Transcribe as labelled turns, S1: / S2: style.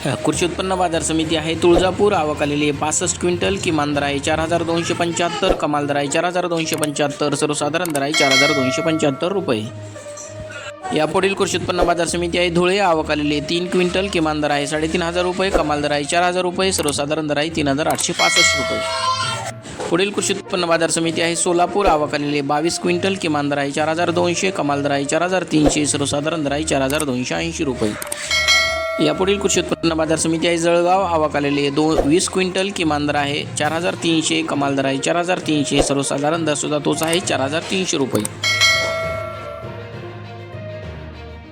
S1: कृषी उत्पन्न बाजार समिती आहे. तुळजापूर आवक आलेली आहे. पासष्ट क्विंटल किमान दर आहे चार हजार दोनशे पंच्याहत्तर कमाल दर आहे चार हजार दोनशे पंच्याहत्तर सर्वसाधारण दर आहे चार हजार दोनशे पंच्याहत्तर रुपये. यापुढील कृषी उत्पन्न बाजार समिती आहे. धुळे आवक आलेली आहे. तीन क्विंटल किमान दर आहे साडेतीन हजार रुपये कमाल दर आहे चार हजार रुपये सर्वसाधारण दर आहे तीन हजार आठशे पासष्ट रुपये. पुढील कृषी उत्पन्न बाजार समिती आहे. सोलापूर आवक आलेली आहे. बावीस क्विंटल किमान दर आहे चार हजार दोनशे कमाल दर आहे चार हजार तीनशे सर्वसाधारण दर आहे चार हजार दोनशे ऐंशी रुपये. यापुढील कृषी उत्पन्न बाजार समिती आहे जळगाव. आवक आलेली आहे. दोन वीस क्विंटल किमान दर आहे. चार हजार तीनशे कमाल दर आहे. चार हजार तीनशे सर्वसाधारण दर सुद्धा तोच आहे. चार हजार तीनशे रुपये.